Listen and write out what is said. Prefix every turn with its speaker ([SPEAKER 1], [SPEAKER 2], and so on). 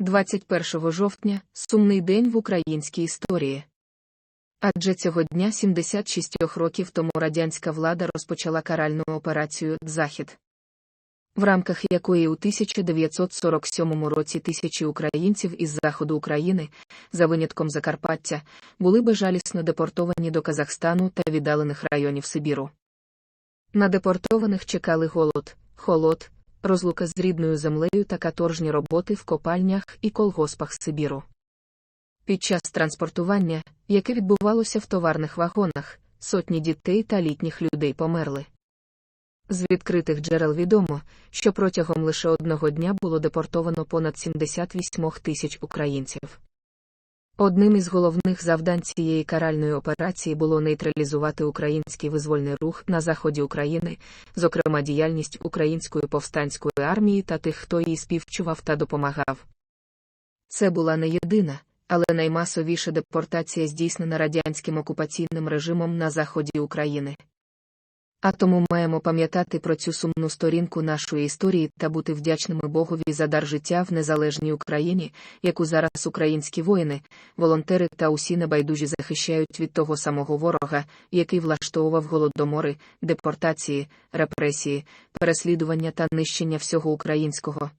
[SPEAKER 1] 21 жовтня сумний день в українській історії. Адже цього дня 76 років тому радянська влада розпочала каральну операцію Захід, в рамках якої у 1947 році тисячі українців із заходу України, за винятком Закарпаття, були безжалісно депортовані до Казахстану та віддалених районів Сибіру. На депортованих чекали голод, холод, розлука з рідною землею та каторжні роботи в копальнях і колгоспах Сибіру. Під час транспортування, яке відбувалося в товарних вагонах, сотні дітей та літніх людей померли. З відкритих джерел відомо, що протягом лише одного дня було депортовано понад 78 тисяч українців. Одним із головних завдань цієї каральної операції було нейтралізувати український визвольний рух на заході України, зокрема діяльність Української повстанської армії та тих, хто їй співчував та допомагав. Це була не єдина, але наймасовіша депортація здійснена радянським окупаційним режимом на заході України. А тому маємо пам'ятати про цю сумну сторінку нашої історії та бути вдячними Богові за дар життя в незалежній Україні, яку зараз українські воїни, волонтери та усі небайдужі захищають від того самого ворога, який влаштовував голодомори, депортації, репресії, переслідування та нищення всього українського,